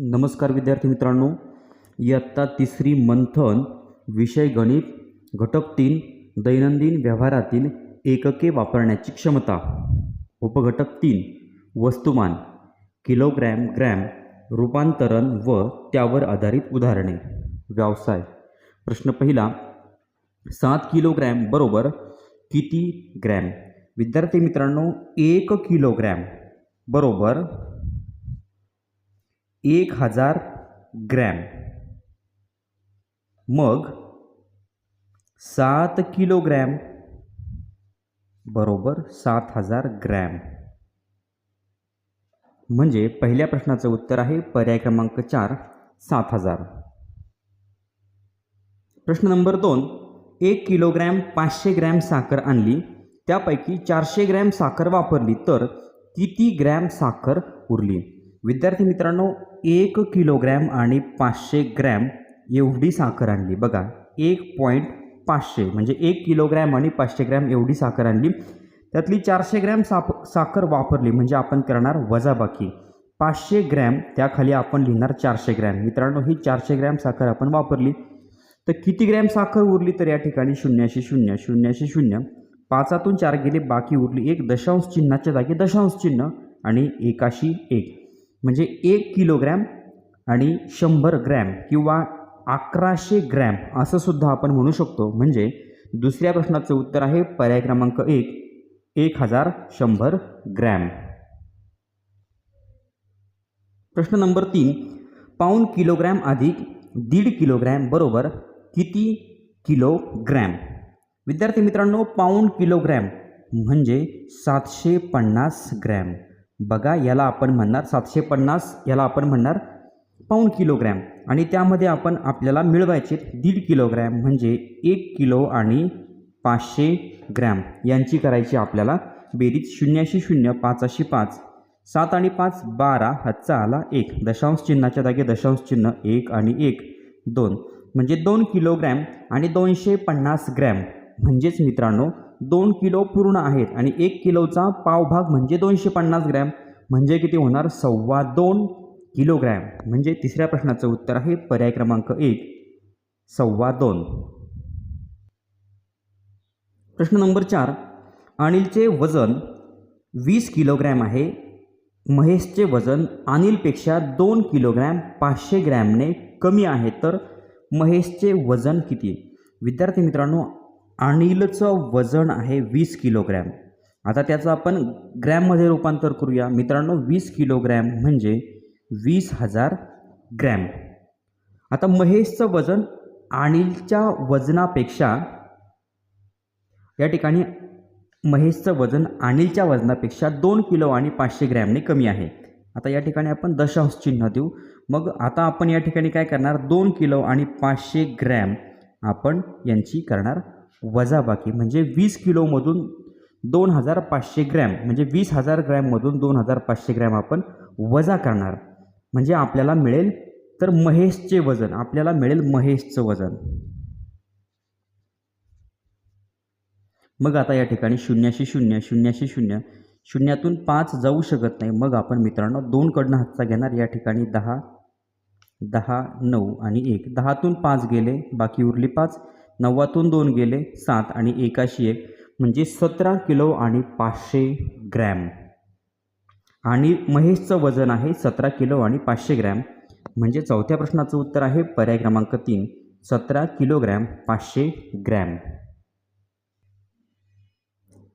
नमस्कार विद्यार्थी मित्रांनो इयत्ता तिसरी मंथन विषय गणित घटक तीन दैनंदिन व्यवहारातील एकके वापरण्याची क्षमता. उपघटक तीन वस्तुमान किलोग्रॅम ग्रॅम रूपांतरण व त्यावर आधारित उदाहरणे. व्यवसाय प्रश्न पहिला सात किलोग्रॅम बरोबर किती ग्रॅम? विद्यार्थी मित्रांनो एक किलोग्रॅम बरोबर एक हजार ग्रॅम. मग सात किलोग्रॅम बरोबर सात हजार ग्रॅम. म्हणजे पहिल्या प्रश्नाचं उत्तर आहे पर्याय क्रमांक चार सात हजार. प्रश्न नंबर दोन एक किलोग्रॅम पाचशे ग्रॅम साखर आणली त्यापैकी चारशे ग्रॅम साखर वापरली तर किती ग्रॅम साखर उरली? विद्यार्थी मित्रांनो एक किलोग्रॅम आणि पाचशे ग्रॅम एवढी साखर आणली. बघा एक पॉईंट पाचशे म्हणजे एक किलोग्रॅम आणि पाचशे ग्रॅम एवढी साखर आणली. त्यातली चारशे ग्रॅम साप साखर वापरली म्हणजे आपण करणार वजाबाकी. पाचशे ग्रॅम त्याखाली आपण लिहिणार चारशे ग्रॅम. मित्रांनो ही चारशे ग्रॅम साखर आपण वापरली. तर किती ग्रॅम साखर उरली तर या ठिकाणी शून्याशी शून्य शून्याशी शून्य. पाचातून चार गेले बाकी उरली एक दशांश चिन्हाच्या जागी दशांश चिन्ह आणि एकाशी एक. म्हणजे एक किलोग्रॅम आणि शंभर ग्रॅम किंवा अकराशे ग्रॅम असं सुद्धा आपण म्हणू शकतो. म्हणजे दुसऱ्या प्रश्नाचं उत्तर आहे पर्याय क्रमांक एक एक हजार शंभर ग्रॅम. प्रश्न नंबर तीन पाऊण किलोग्रॅम अधिक दीड किलोग्रॅम बरोबर किती किलोग्रॅम? विद्यार्थी मित्रांनो पाऊण किलोग्रॅम म्हणजे सातशे पन्नास ग्रॅम. बघा याला आपण म्हणणार सातशे पन्नास याला आपण म्हणणार पाऊण किलोग्रॅम. आणि त्यामध्ये आपण आपल्याला मिळवायचे दीड किलोग्रॅम म्हणजे एक किलो आणि पाचशे ग्रॅम. यांची करायची आपल्याला बेरीज शून्याशी शून्य पाचशे पाच. सात आणि पाच बारा हातचा आला एक. दशांश चिन्हाच्या जागी दशांश चिन्ह एक आणि एक दोन. म्हणजे दोन किलोग्रॅम आणि दोनशे पन्नास ग्रॅम. म्हणजेच मित्रांनो दोन किलो पूर्ण आहेत आणि एक किलोचा पावभाग म्हणजे दोनशे पन्नास ग्रॅम. म्हणजे किती होणार? सव्वा दोन किलोग्रॅम. म्हणजे तिसऱ्या प्रश्नाचं उत्तर आहे पर्याय क्रमांक एक. सव्वा दोन. प्रश्न नंबर चार. अनिलचे वजन वीस किलोग्रॅम आहे. महेशचे वजन अनिलपेक्षा दोन किलोग्रॅम पाचशे ग्रॅमने कमी आहे. तर महेशचे वजन किती? विद्यार्थी मित्रांनो अनिलचं वजन आहे वीस किलोग्रॅम. आता त्याचं आपण ग्रॅममध्ये रूपांतर करूया. मित्रांनो वीस किलोग्रॅम म्हणजे वीस हजार ग्रॅम. आता महेशचं वजन अनिलच्या वजनापेक्षा या ठिकाणी महेशचं वजन अनिलच्या वजनापेक्षा दोन किलो आणि पाचशे ग्रॅमने कमी आहे. आता या ठिकाणी आपण दशांश चिन्ह देऊ. मग आता आपण या ठिकाणी काय करणार? दोन किलो आणि पाचशे ग्रॅम आपण यांची करणार वजाबाकी म्हणजे वीस किलोमधून दोन हजार पाचशे ग्रॅम म्हणजे वीस हजार ग्रॅममधून दोन हजार पाचशे ग्रॅम आपण वजा करणार. म्हणजे आपल्याला मिळेल तर महेशचे वजन आपल्याला मिळेल महेशचं वजन. मग आता या ठिकाणी शून्याशी शून्य शून्याशी शून्य शून्यातून पाच जाऊ शकत नाही. मग आपण मित्रांनो दोनकडनं हातचा घेणार. या ठिकाणी दहा दहा नऊ आणि एक. दहातून पाच गेले बाकी उरली पाच. नव्वातून दोन गेले सात आणि एकाशी एक म्हणजे सतरा किलो आणि पाचशे ग्रॅम. आणि महेशचं वजन आहे सतरा किलो आणि पाचशे ग्रॅम. म्हणजे चौथ्या प्रश्नाचं उत्तर आहे पर्याय क्रमांक तीन सतरा किलोग्रॅम पाचशे ग्रॅम.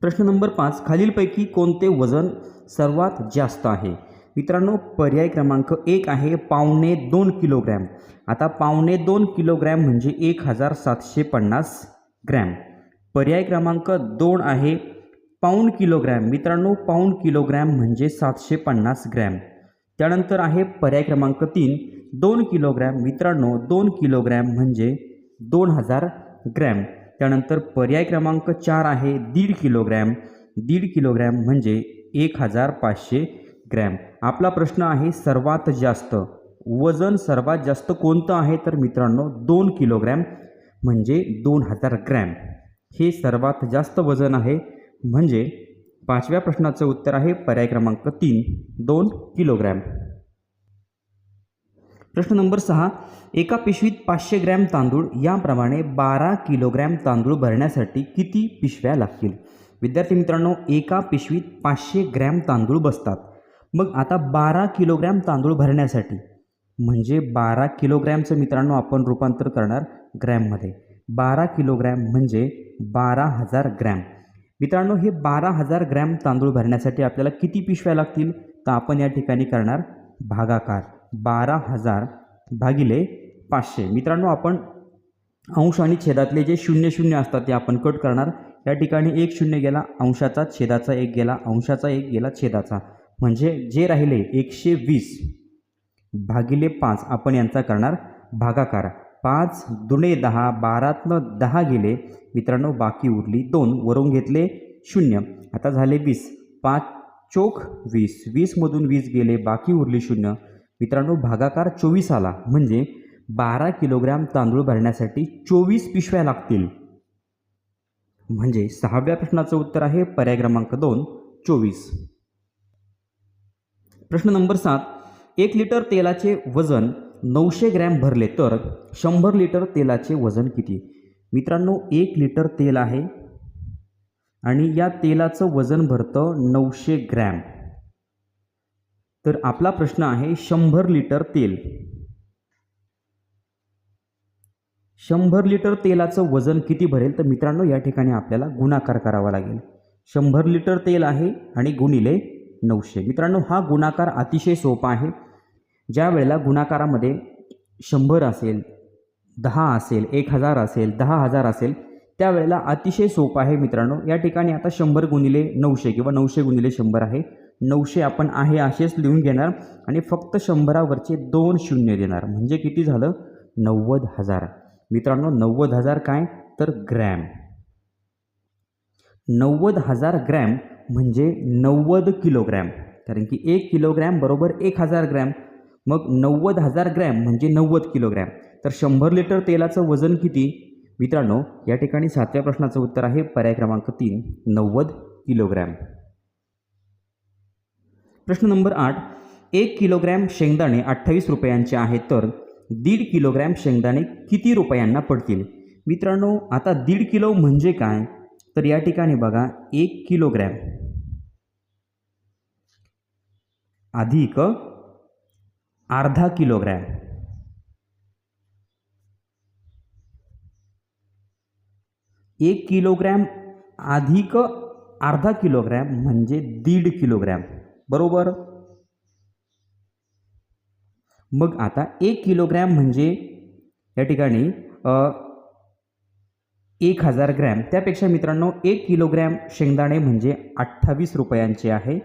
प्रश्न नंबर पाच खालीलपैकी कोणते वजन सर्वात जास्त आहे? मित्रांनो पर्याय क्रमांक एक आहे पावणे दोन किलोग्रॅम. आता पावणे दोन किलोग्रॅम म्हणजे एक हजार सातशे पन्नास ग्रॅम. पर्याय क्रमांक दोन आहे पाऊण किलोग्रॅम. मित्रांनो पाऊण किलोग्रॅम म्हणजे सातशे पन्नास ग्रॅम. त्यानंतर आहे पर्याय क्रमांक तीन दोन किलोग्रॅम. मित्रांनो दोन किलोग्रॅम म्हणजे दोन हजार ग्रॅम. त्यानंतर पर्याय क्रमांक चार आहे दीड किलोग्रॅम. दीड किलोग्रॅम म्हणजे एक हजार पाचशे ग्रॅम आपला प्रश्न आहे सर्वात जास्त. वजन सर्वात जास्त कोणतं आहे? तर मित्रांनो दोन किलोग्रॅम म्हणजे दोन हजार ग्रॅम. हे सर्वात जास्त वजन आहे. म्हणजे पाचव्या प्रश्नाचं उत्तर आहे पर्याय क्रमांक तीन दोन किलोग्रॅम. प्रश्न नंबर सहा एका पिशवीत पाचशे ग्रॅम तांदूळ याप्रमाणे बारा किलोग्रॅम तांदूळ भरण्यासाठी किती पिशव्या लागतील? विद्यार्थी मित्रांनो एका पिशवीत पाचशे ग्रॅम तांदूळ बसतात. मग आता बारा किलोग्रॅम तांदूळ भरण्यासाठी म्हणजे बारा किलोग्रॅमचं मित्रांनो आपण रूपांतर करणार ग्रॅममध्ये. बारा किलोग्रॅम म्हणजे बारा हजार ग्रॅम. मित्रांनो हे बारा हजार ग्रॅम तांदूळ भरण्यासाठी आपल्याला किती पिशव्या लागतील? तर आपण या ठिकाणी करणार भागाकार. बारा हजार भागिले पाचशे. मित्रांनो आपण अंश आणि छेदातले जे शून्य शून्य असतात ते आपण कट करणार. या ठिकाणी एक शून्य गेला अंशाचा छेदाचा एक गेला अंशाचा एक गेला छेदाचा. म्हणजे जे राहिले एकशे वीस भागिले पाच आपण यांचा करणार भागाकार. पाच दुणे दहा बारातनं दहा गेले. मित्रांनो बाकी उरली दोन वरून घेतले शून्य. आता झाले वीस. पाच चोख वीस. वीसमधून वीस गेले बाकी उरली शून्य. मित्रांनो भागाकार चोवीस आला. म्हणजे बारा किलोग्रॅम तांदूळ भरण्यासाठी चोवीस पिशव्या लागतील. म्हणजे सहाव्या प्रश्नाचं उत्तर आहे पर्याय क्रमांक दोन चोवीस. प्रश्न नंबर सात एक लिटर तेलाचे वजन नऊशे ग्रॅम भरले तर शंभर लिटर तेलाचे वजन किती? मित्रांनो एक लिटर तेल आहे आणि या तेलाचं वजन भरतं नऊशे ग्रॅम. तर आपला प्रश्न आहे शंभर लिटर तेल. शंभर लिटर तेलाचं वजन किती भरेल? तर मित्रांनो या ठिकाणी आपल्याला गुणाकार करावा लागेल. शंभर लिटर तेल आहे आणि गुणिले नऊशे. मित्रांनो हा गुणाकार अतिशय सोपा आहे. ज्या वेळेला गुणाकारामध्ये शंभर असेल दहा असेल एक हजार असेल दहा हजार असेल त्यावेळेला अतिशय सोपं आहे मित्रांनो. या ठिकाणी आता शंभर गुणिले नऊशे किंवा नऊशे गुणिले शंभर आहे. नऊशे आपण आहे असेच लिहून घेणार आणि फक्त शंभरावरचे दोन शून्य देणार. म्हणजे किती झालं? नव्वद हजार. मित्रांनो नव्वद हजार काय? तर ग्रॅम. नव्वद हजार ग्रॅम म्हणजे नव्वद किलोग्रॅम. कारण की एक किलोग्रॅम बरोबर एक हजार ग्रॅम. मग नव्वद हजार ग्रॅम म्हणजे नव्वद किलोग्रॅम. तर शंभर लिटर तेलाचं वजन किती? मित्रांनो या ठिकाणी सातव्या प्रश्नाचं उत्तर आहे. पर्याय क्रमांक तीन नव्वद किलोग्रॅम. प्रश्न नंबर आठ. एक किलोग्रॅम शेंगदाणे अठ्ठावीस रुपयांचे आहे तर दीड किलोग्रॅम शेंगदाणे किती रुपयांना पडतील? मित्रांनो आता दीड किलो म्हणजे काय? तर या ठिकाणी बघा एक किलोग्रॅम. अधिक अर्धा किलोग्रॅम. एक किलोग्रॅम अधिक अर्धा किलोग्रॅम म्हणजे दीड किलोग्रॅम. बरोबर? मग आता एक किलोग्रॅम म्हणजे या ठिकाणी एक हजार ग्रॅम. त्यापेक्षा मित्रांनो एक किलोग्रॅम शेंगदाणे म्हणजे अठ्ठावीस रुपयांचे आहे.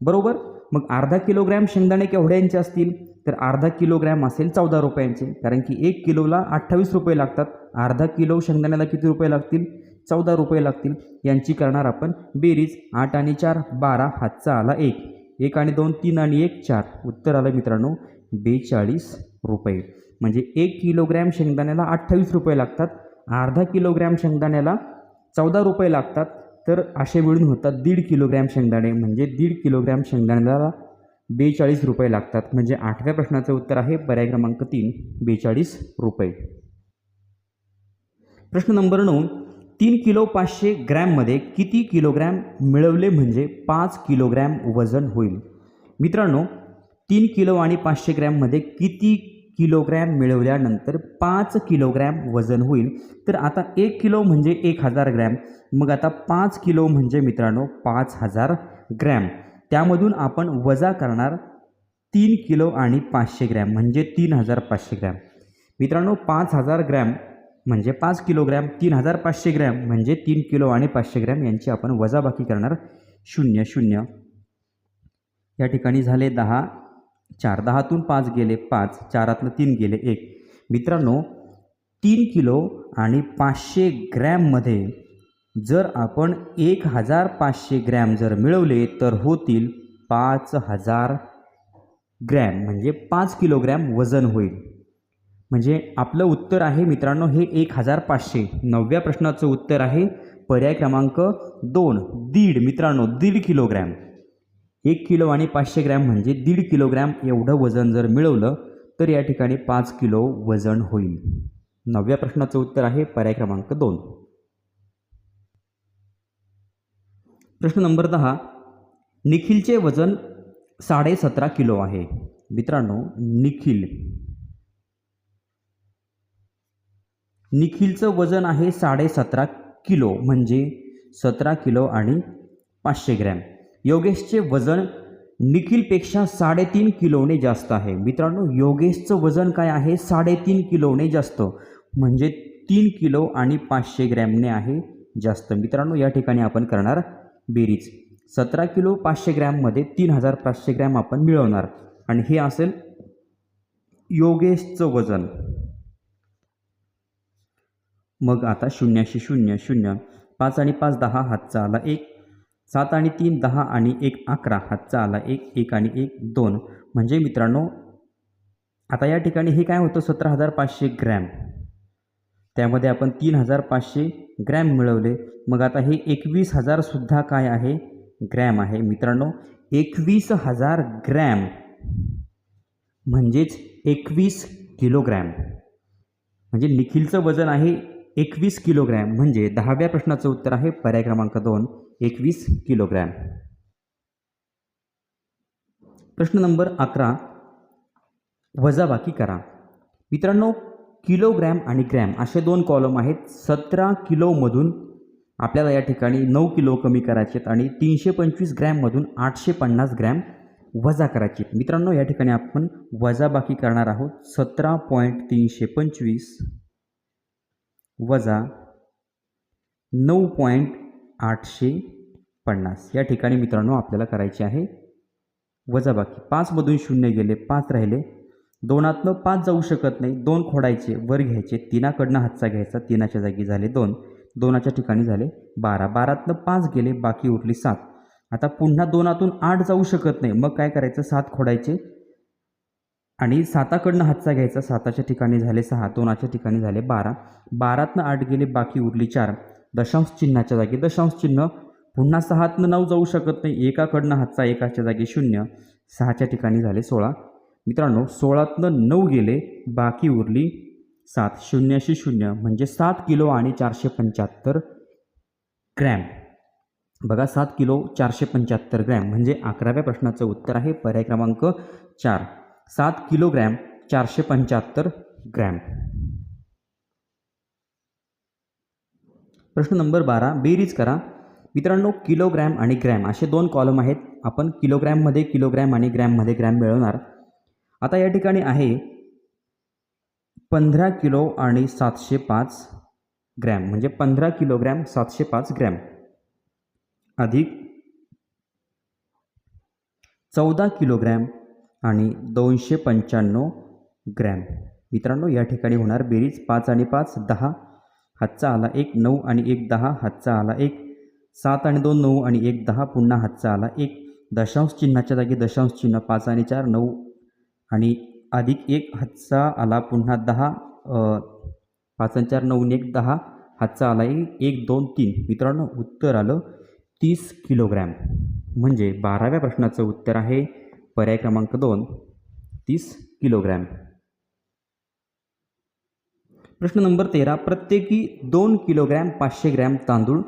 बरोबर? मग अर्धा किलोग्रॅम शेंगदाणे केवढ्यांचे असतील? तर अर्धा किलोग्रॅम असेल चौदा रुपयांचे. कारण की एक किलोला अठ्ठावीस रुपये लागतात. अर्धा किलो शेंगदाण्याला किती रुपये लागतील? चौदा रुपये लागतील. यांची करणार आपण बेरीज आठ आणि चार बारा हातचा आला एक. एक आणि दोन तीन आणि एक चार. उत्तर आलं मित्रांनो बेचाळीस रुपये. म्हणजे एक किलोग्रॅम शेंगदाण्याला अठ्ठावीस रुपये लागतात. अर्धा किलोग्रॅम शेंगदाण्याला चौदा रुपये लागतात. तर असे मिळून होतात दीड किलोग्रॅम शेंगदाणे. म्हणजे दीड किलोग्रॅम शेंगदाण्याला बेचाळीस रुपये लागतात. म्हणजे आठव्या प्रश्नाचं उत्तर आहे पर्याय क्रमांक तीन बेचाळीस रुपये. प्रश्न नंबर नऊ तीन किलो पाचशे ग्रॅममध्ये किती किलोग्रॅम मिळवले म्हणजे पाच किलोग्रॅम वजन होईल? मित्रांनो तीन किलो आणि पाचशे ग्रॅममध्ये किती किलोग्रॅम मिळवल्यानंतर पाच किलोग्रॅम वजन होईल. तर आता एक किलो म्हणजे एक हजार ग्रॅम. मग आता पाच किलो म्हणजे मित्रांनो पाच हजार ग्रॅम. त्यामधून आपण वजा करणार तीन किलो आणि पाचशे ग्रॅम म्हणजे तीन हजार पाचशे ग्रॅम. मित्रांनो पाच हजार ग्रॅम म्हणजे पाच किलोग्रॅम तीन हजार पाचशे ग्रॅम म्हणजे तीन किलो आणि पाचशे ग्रॅम यांची आपण वजाबाकी करणार शून्य शून्य. या ठिकाणी झाले दहा. चार दहातून पाच गेले पाच चारातनं तीन गेले एक. मित्रांनो तीन किलो आणि पाचशे ग्रॅममध्ये जर आपण एक हजार पाचशे ग्रॅम जर मिळवले तर होतील पाच हजार ग्रॅम म्हणजे पाच किलोग्रॅम वजन होईल. म्हणजे आपलं उत्तर आहे मित्रांनो हे एक हजार पाचशे. नवव्या प्रश्नाचं उत्तर आहे पर्याय क्रमांक दोन दीड. मित्रांनो दीड किलोग्रॅम. एक किलो आणि पाचशे ग्रॅम म्हणजे दीड किलोग्रॅम एवढं वजन जर मिळवलं तर या ठिकाणी पाच किलो वजन होईल. नवव्या प्रश्नाचं उत्तर आहे पर्याय क्रमांक दोन. प्रश्न नंबर दहा. निखिलचे वजन साडेसतरा किलो आहे. मित्रांनो निखिल. निखिलचं वजन आहे साडेसतरा किलो म्हणजे सतरा किलो आणि पाचशे ग्रॅम. योगेशचे वजन निखिलपेक्षा साडेतीन किलोने जास्त आहे. मित्रांनो योगेशचं वजन काय आहे? साडेतीन किलोने जास्त. म्हणजे तीन किलो आणि पाचशे ग्रॅमने आहे जास्त. मित्रांनो या ठिकाणी आपण करणार बेरीज. सतरा किलो पाचशे ग्रॅममध्ये तीन हजार पाचशे ग्रॅम आपण मिळवणार. आणि हे असेल योगेशचं वजन. मग आता शून्याशी शून्य शून्य. पाच आणि पाच दहा हातचा आला एक. सात आणि तीन दहा आणि एक अकरा हातचा आला एक एक आणि एक दोन. म्हणजे मित्रांनो आता या ठिकाणी हे काय होतं? सतरा हजार पाचशे ग्रॅम. त्यामध्ये आपण तीन हजार पाचशे ग्रॅम मिळवले. मग आता हे एकवीस हजारसुद्धा काय आहे? ग्रॅम आहे. मित्रांनो एकवीस हजार ग्रॅम म्हणजेच एकवीस किलोग्रॅम. म्हणजे निखिलचं वजन आहे एकवीस किलोग्रॅम म्हणजे दहाव्या प्रश्नाचं उत्तर आहे पर्याय क्रमांक दोन एकवीस किलोग्रॅम. प्रश्न नंबर अकरा वजाबाकी करा. मित्रांनो किलोग्रॅम आणि ग्रॅम असे दोन कॉलम आहेत. सतरा किलोमधून आपल्याला या ठिकाणी नऊ किलो कमी करायचे आहेत आणि तीनशे पंचवीस ग्रॅममधून आठशे पन्नास ग्रॅम वजा करायचे आहेत. मित्रांनो या ठिकाणी आपण वजाबाकी करणार आहोत. सतरा पॉईंट तीनशे पंचवीस. वजा नऊ पॉईंट आठशे पन्नास. या ठिकाणी मित्रांनो आपल्याला करायचे आहे वजाबाकी. पाचमधून शून्य गेले पाच राहिले. दोनातनं पाच जाऊ शकत नाही. दोन खोडायचे वर घ्यायचे. तिनाकडनं हातचा घ्यायचा. तिनाच्या जागी झाले दोन. दोनाच्या ठिकाणी झाले बारा. बारातनं पाच गेले बाकी उरली सात. आता पुन्हा दोनातून आठ जाऊ शकत नाही. मग काय करायचं? सात खोडायचे. आणि साताकडनं हातचा घ्यायचा. साताच्या ठिकाणी झाले सहा दोनाच्या ठिकाणी झाले बारा. बारातनं आठ गेले बाकी उरली चार. दशांश चिन्हाच्या जागी. दशांश चिन्ह पुन्हा सहातनं नऊ जाऊ शकत नाही. एकाकडनं हातचा एकाच्या जागी शून्य. सहाच्या ठिकाणी झाले सोळा. मित्रांनो सोळातनं नऊ गेले बाकी उरली सात. शून्याशी शून्य म्हणजे सात किलो आणि चारशे पंच्याहत्तर ग्रॅम. बघा सात किलो चारशे पंच्याहत्तर ग्रॅम. म्हणजे अकराव्या प्रश्नाचं उत्तर आहे पर्याय क्रमांक चार. सात किलोग्रॅम चारशे पंच्याहत्तर ग्रॅम. प्रश्न नंबर बारा बेरीज करा. मित्रांनो किलोग्रॅम आणि ग्रॅम असे दोन कॉलम आहेत. आपण किलोग्रॅममध्ये किलोग्रॅम आणि ग्रॅममध्ये ग्रॅम मिळवणार. आता या ठिकाणी आहे पंधरा किलो आणि सातशे पाच ग्रॅम. म्हणजे पंधरा किलोग्रॅम सातशे पाच ग्रॅम. अधिक चौदा किलोग्रॅम आणि दोनशे पंच्याण्णव ग्रॅम. मित्रांनो या ठिकाणी होणार बेरीज पाच आणि पाच दहा. हातचा आला एक नऊ आणि एक दहा. हातचा आला एक सात आणि दोन नऊ आणि एक दहा. पुन्हा हातचा आला एक. दशांश चिन्हाच्या जागी दशांश चिन्ह पाच आणि चार नऊ. आणि अधिक एक हातचा आला पुन्हा दहा. पाच आणि चार नऊ एक दहा. हातचा आला एक एक दोन तीन. मित्रांनो उत्तर आलं तीस किलोग्रॅम. म्हणजे बाराव्या प्रश्नाचं उत्तर आहे पर्याय क्रमांक दोन तीस किलोग्रॅम. प्रश्न नंबर तेरा प्रत्येकी दोन किलोग्रॅम पाचशे ग्रॅम तांदूळ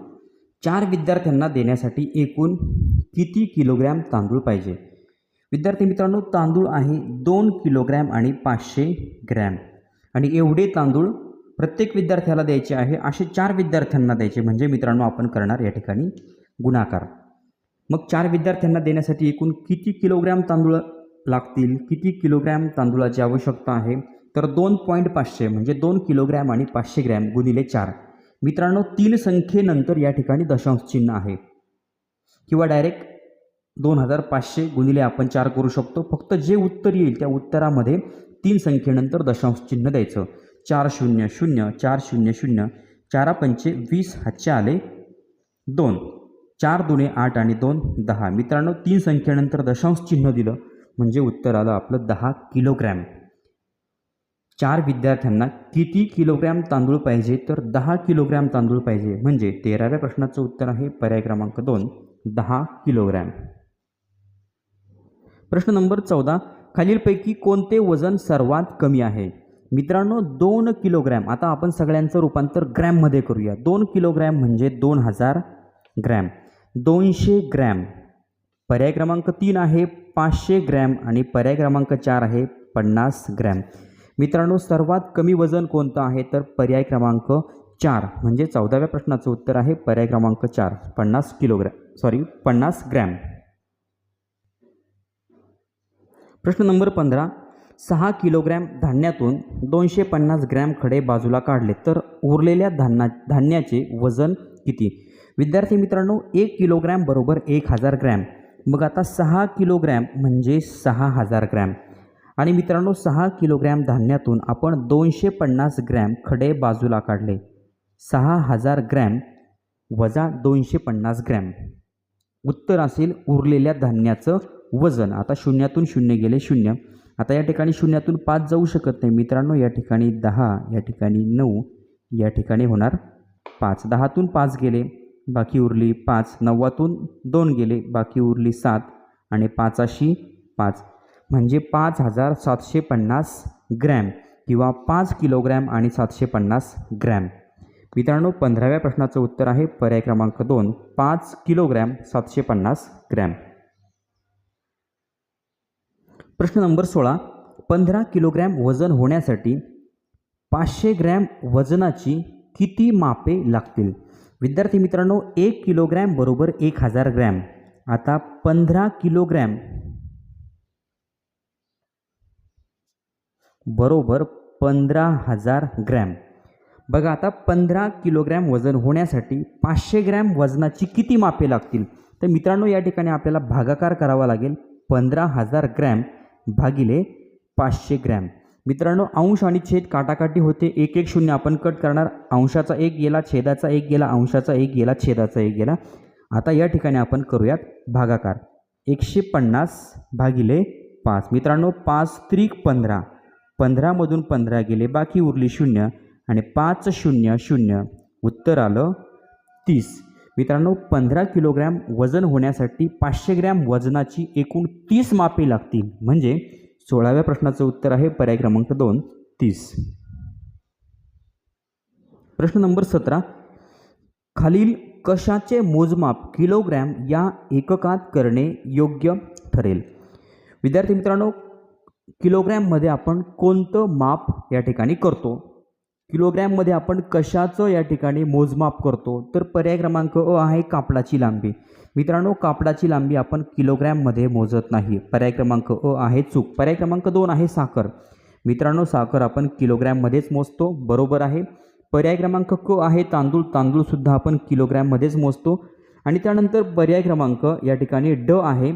चार विद्यार्थ्यांना देण्यासाठी एकूण किती किलोग्रॅम तांदूळ पाहिजे? विद्यार्थी मित्रांनो तांदूळ आहे दोन किलोग्रॅम आणि पाचशे ग्रॅम. आणि एवढे तांदूळ प्रत्येक विद्यार्थ्याला द्यायचे आहे असे चार विद्यार्थ्यांना द्यायचे. म्हणजे मित्रांनो आपण करणार या ठिकाणी गुणाकार. मग चार विद्यार्थ्यांना देण्यासाठी एकूण किती किलोग्रॅम तांदूळ लागतील? किती किलोग्रॅम तांदूळाची आवश्यकता आहे? तर दोन पॉईंट पाचशे म्हणजे दोन किलोग्रॅम आणि पाचशे ग्रॅम गुणिले चार. मित्रांनो तीन संख्येनंतर या ठिकाणी दशांश चिन्ह आहे. किंवा डायरेक्ट दोन हजार पाचशे गुणिले आपण चार करू शकतो. फक्त जे उत्तर येईल त्या उत्तरामध्ये तीन संख्येनंतर दशांश चिन्ह द्यायचं. चार शून्य शून्य चार शून्य शून्य चारा पंचे वीस हातचे आले दोन. चार दुणे आठ आणि दोन दहा. मित्रांनो तीन संख्येनंतर दशांश चिन्ह दिलं म्हणजे उत्तर आलं आपलं दहा किलोग्रॅम. चार विद्यार्थ्यांना किती किलोग्रॅम तांदूळ पाहिजे? तर दहा किलोग्रॅम तांदूळ पाहिजे. म्हणजे तेराव्या प्रश्नाचं उत्तर आहे पर्याय क्रमांक दोन दहा किलोग्रॅम. प्रश्न नंबर चौदा खालीलपैकी कोणते वजन सर्वात कमी आहे? मित्रांनो दोन किलोग्रॅम. आता आपण सगळ्यांचं रूपांतर ग्रॅममध्ये करूया. दोन किलोग्रॅम म्हणजे दोन हजार ग्रॅम. दोनशे ग्रॅम. पर्याय क्रमांक तीन आहे पाचशे ग्रॅम आणि पर्याय क्रमांक चार आहे पन्नास ग्रॅम. मित्रांनो सर्वात कमी वजन कोणतं आहे? तर पर्याय क्रमांक चार म्हणजे चौदाव्या प्रश्नाचं उत्तर आहे पर्याय क्रमांक चार पन्नास किलोग्रॅम सॉरी पन्नास ग्रॅम. प्रश्न नंबर पंधरा सहा किलोग्रॅम धान्यातून दोनशे पन्नास ग्रॅम खडे बाजूला काढले तर उरलेल्या धान्या धान्याचे वजन किती? विद्यार्थी मित्रांनो एक किलोग्रॅम बरोबर एक हजार ग्रॅम. मग आता सहा किलोग्रॅम म्हणजे सहा हजार ग्रॅम. आणि मित्रांनो सहा किलोग्रॅम धान्यातून आपण दोनशे पन्नास ग्रॅम खडे बाजूला काढले. सहा हजार ग्रॅम वजा दोनशे पन्नास ग्रॅम. उत्तर असेल उरलेल्या धान्याचं वजन. आता शून्यातून शून्य गेले शून्य. आता या ठिकाणी शून्यातून पाच जाऊ शकत नाही. मित्रांनो या ठिकाणी दहा या ठिकाणी नऊ या ठिकाणी होणार पाच. दहातून पाच गेले. बाकी उरली पाच. नव्वातून दोन गेले बाकी उरली सात. आणि पाचाशी पाच. म्हणजे पाच हजार सातशे पन्नास ग्रॅम किंवा पाच किलोग्रॅम आणि सातशे पन्नास ग्रॅम. मित्रांनो पंधराव्या प्रश्नाचं उत्तर आहे पर्याय क्रमांक दोन. पाच किलोग्रॅम सातशे पन्नास ग्रॅम. प्रश्न नंबर सोळा. पंधरा किलोग्रॅम वजन होण्यासाठी पाचशे ग्रॅम वजनाची किती मापे लागतील? विद्यार्थी मित्रांनो एक किलोग्रॅम बरोबर एक हजार ग्रॅम. आता पंधरा किलोग्रॅम बरोबर पंधरा हजार ग्रॅम. बघा आता पंधरा किलोग्रॅम वजन होण्यासाठी पाचशे ग्रॅम वजनाची किती मापे लागतील? तर मित्रांनो या ठिकाणी आपल्याला भागाकार करावा लागेल. पंधरा हजार ग्रॅम भागिले पाचशे ग्रॅम. मित्रांनो अंश आणि छेद काटाकाटी होते. एक एक शून्य आपण कट करणार. अंशाचा एक गेला छेदाचा एक गेला अंशाचा एक गेला छेदाचा एक गेला. आता या ठिकाणी आपण करूयात भागाकार. एकशे पन्नास भागिले पाच. मित्रांनो पाच त्रिक पंधरा. पंधरामधून पंधरा गेले बाकी उरली शून्य. आणि पाच शून्य शून्य. उत्तर आलं तीस. मित्रांनो पंधरा किलोग्रॅम वजन होण्यासाठी पाचशे ग्रॅम वजनाची एकूण तीस मापे लागतील. म्हणजे सोळाव्या प्रश्नाचं उत्तर आहे पर्याय क्रमांक दोन तीस. प्रश्न नंबर सतरा. खालील कशाचे मोजमाप किलोग्रॅम या एककात करणे योग्य ठरेल? विद्यार्थी मित्रांनो किलोग्रॅममध्ये आपण कोणतं माप या ठिकाणी करतो? किलोग्रॅममध्ये आपण कशाचं या ठिकाणी मोजमाप करतो? तर पर्याय क्रमांक अ आहे कापडाची लांबी. मित्रांनो कापडाची लांबी आपण किलोग्रॅममध्ये मोजत नाही. पर्याय क्रमांक अ आहे चूक. पर्याय क्रमांक दोन आहे साखर. मित्रांनो साखर आपण किलोग्रॅममध्येच मोजतो. बरोबर आहे. पर्याय क्रमांक क आहे तांदूळ. तांदूळसुद्धा आपण किलोग्रॅममध्येच मोजतो. आणि त्यानंतर पर्याय क्रमांक या ठिकाणी ड आहे.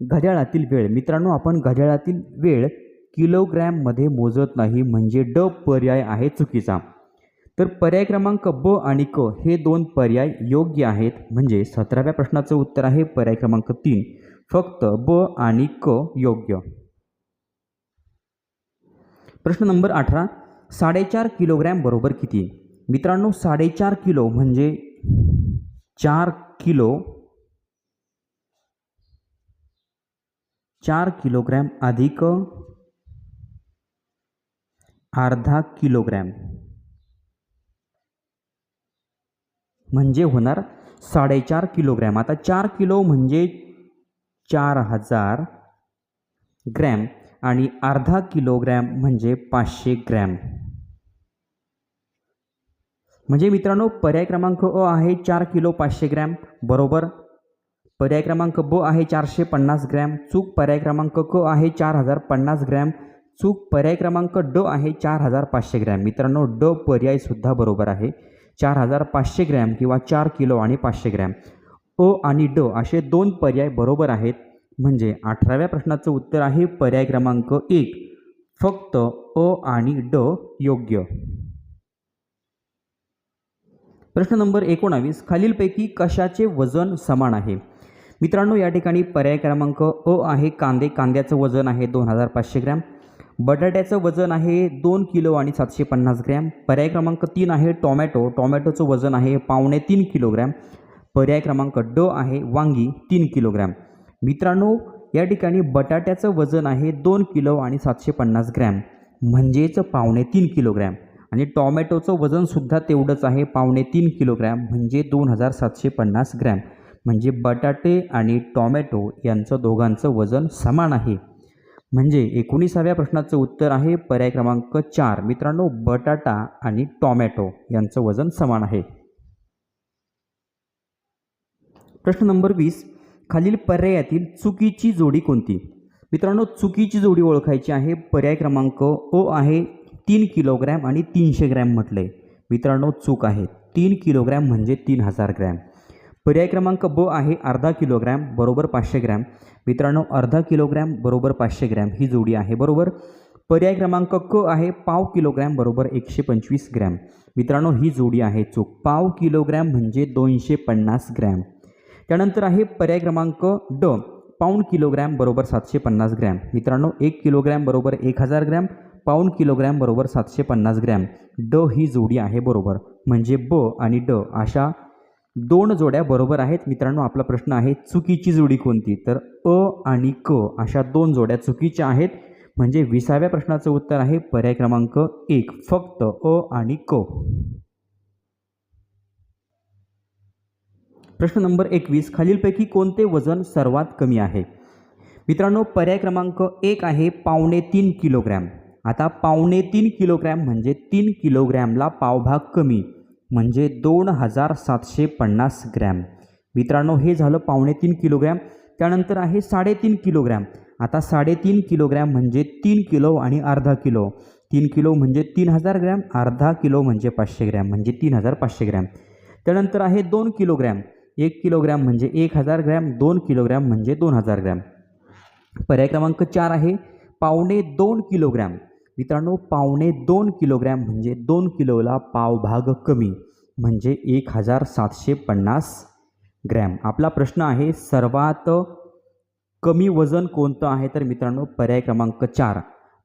घड्याळातील वेळ. मित्रांनो आपण घड्याळातील वेळ किलोग्रॅममध्ये मोजत नाही म्हणजे ड पर्याय आहे चुकीचा. तर पर्याय क्रमांक ब आणि क हे दोन पर्याय योग्य आहेत. म्हणजे सतराव्या प्रश्नाचं उत्तर आहे पर्याय क्रमांक तीन. फक्त ब आणि क योग्य. प्रश्न नंबर अठरा. साडेचार किलोग्रॅम बरोबर किती? मित्रांनो साडेचार किलो म्हणजे चार किलो चार किलोग्रॅम अधिक अर्धा किलोग्रॅम. म्हणजे होणार साडेचार किलोग्रॅम. आता चार किलो म्हणजे चार हजार ग्रॅम आणि अर्धा किलोग्रॅम म्हणजे पाचशे ग्रॅम. म्हणजे मित्रांनो पर्याय क्रमांक अ आहे चार किलो पाचशे ग्रॅम बरोबर? पर्याय क्रमांक ब आहे चारशे पन्नास ग्रॅम चूक पर्याय क्रमांक क आहे चार हजार पन्नास ग्रॅम चूक पर्याय क्रमांक ड आहे चार हजार पाचशे ग्रॅम. मित्रांनो ड पर्यायसुद्धा बरोबर आहे. चार हजार पाचशे ग्रॅम किंवा चार किलो आणि पाचशे ग्रॅम. अ आणि ड असे दोन पर्याय बरोबर आहेत. म्हणजे अठराव्या प्रश्नाचं उत्तर आहे पर्याय क्रमांक एक. फक्त अ आणि ड योग्य. प्रश्न नंबर एकोणावीस. खालीलपैकी कशाचे वजन समान आहे? मित्रांनो या ठिकाणी पर्याय क्रमांक अ आहे. कांदे. कांद्याचं वजन आहे दोन हजार पाचशे ग्रॅम. बटाट्याचं वजन आहे दोन किलो आणि सातशे पन्नास ग्रॅम. पर्याय क्रमांक तीन आहे टॉमॅटो. टॉमॅटोचं वजन आहे पावणे तीन किलोग्रॅम. पर्याय क्रमांक ड आहे वांगी तीन किलोग्रॅम. मित्रांनो या ठिकाणी बटाट्याचं वजन आहे दोन किलो आणि सातशे पन्नास ग्रॅम. म्हणजेच पावणे तीन किलोग्रॅम. आणि टॉमॅटोचं वजनसुद्धा तेवढंच आहे पावणे तीन किलोग्रॅम म्हणजे दोन हजार सातशे पन्नास ग्रॅम. म्हणजे बटाटे आणि टॉमॅटो यांचं दोघांचं वजन समान आहे. म्हणजे एकोणीसाव्या प्रश्नाचं उत्तर आहे पर्याय क्रमांक चार. मित्रांनो बटाटा आणि टॉमॅटो यांचं वजन समान आहे. प्रश्न नंबर वीस. खालील पर्यायातील चुकीची जोडी कोणती? मित्रांनो चुकीची जोडी ओळखायची आहे. पर्याय क्रमांक ओ आहे. तीन किलोग्रॅम आणि तीनशे ग्रॅम म्हटले मित्रांनो चूक आहे. तीन किलोग्रॅम म्हणजे तीन हजार ग्रॅम. पर्याय क्रमांक ब आहे अर्धा किलोग्रॅम बरोबर पाचशे ग्रॅम. मित्रांनो अर्धा किलोग्रॅम बरोबर पाचशे ग्रॅम ही जोडी आहे बरोबर? पर्याय क्रमांक क आहे पाव किलोग्रॅम बरोबर एकशे पंचवीस ग्रॅम. मित्रांनो ही जोडी आहे चूक पाव किलोग्रॅम म्हणजे दोनशे पन्नास ग्रॅम. त्यानंतर आहे पर्याय क्रमांक ड पाऊंड किलोग्रॅम बरोबर सातशे पन्नास ग्रॅम. मित्रांनो एक किलोग्रॅम बरोबर एक हजार ग्रॅम पाऊंड किलोग्रॅम बरोबर सातशे पन्नास ग्रॅम. ड ही जोडी आहे बरोबर. म्हणजे ब आणि ड अशा दोन जोड्या बरोबर आहेत. मित्रांनो आपला प्रश्न आहे चुकीची जोडी कोणती? तर अ आणि क अशा दोन जोड्या चुकीच्या आहेत. म्हणजे विसाव्या प्रश्नाचं उत्तर आहे पर्याय क्रमांक एक फक्त अ आणि क. प्रश्न नंबर एकवीस खालीलपैकी कोणते वजन सर्वात कमी आहे? मित्रांनो पर्याय क्रमांक एक आहे पावणे तीन किलोग्रॅम. आता पावणे तीन किलोग्रॅम म्हणजे तीन किलोग्रॅमला पावभाग कमी. म्हणजे दोन हजार सातशे पन्नास ग्रॅम. मित्रांनो हे झालं पावणे तीन किलोग्रॅम. त्यानंतर आहे साडेतीन किलोग्रॅम. आता साडेतीन किलोग्रॅम म्हणजे तीन किलो आणि अर्धा किलो. तीन किलो म्हणजे तीन हजार ग्रॅम अर्धा किलो म्हणजे पाचशे ग्रॅम म्हणजे तीन हजार पाचशे ग्रॅम. त्यानंतर आहे दोन किलोग्रॅम. एक किलोग्रॅम म्हणजे एक हजार ग्रॅम दोन किलोग्रॅम म्हणजे दोन हजार ग्रॅम. पर्याय क्रमांक चार आहे पावणे दोन किलोग्रॅम. मित्रांनो पावणे दोन किलोग्रॅम म्हणजे दोन किलोला पावभाग कमी म्हणजे एक हजार सातशे पन्नास ग्रॅम. आपला प्रश्न आहे सर्वात कमी वजन कोणतं आहे? तर मित्रांनो पर्याय क्रमांक चार.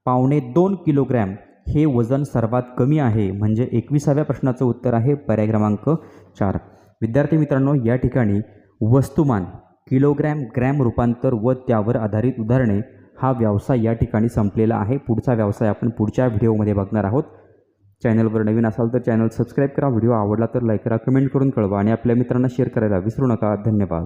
पावणे दोन किलोग्रॅम हे वजन सर्वात कमी आहे म्हणजे एकविसाव्या प्रश्नाचं उत्तर आहे पर्याय क्रमांक चार. विद्यार्थी मित्रांनो या ठिकाणी वस्तुमान किलोग्रॅम ग्रॅम रूपांतर व त्यावर आधारित उदाहरणे हा व्यवसाय या ठिकाणी संपलेला आहे. पुढचा व्यवसाय आपण पुढच्या व्हिडिओमध्ये बघणार आहोत. चॅनलवर नवीन असाल तर चॅनल सबस्क्राईब करा. व्हिडिओ आवडला तर लाईक करा कमेंट करून कळवा आणि आपल्या मित्रांना शेअर करायला विसरू नका. धन्यवाद.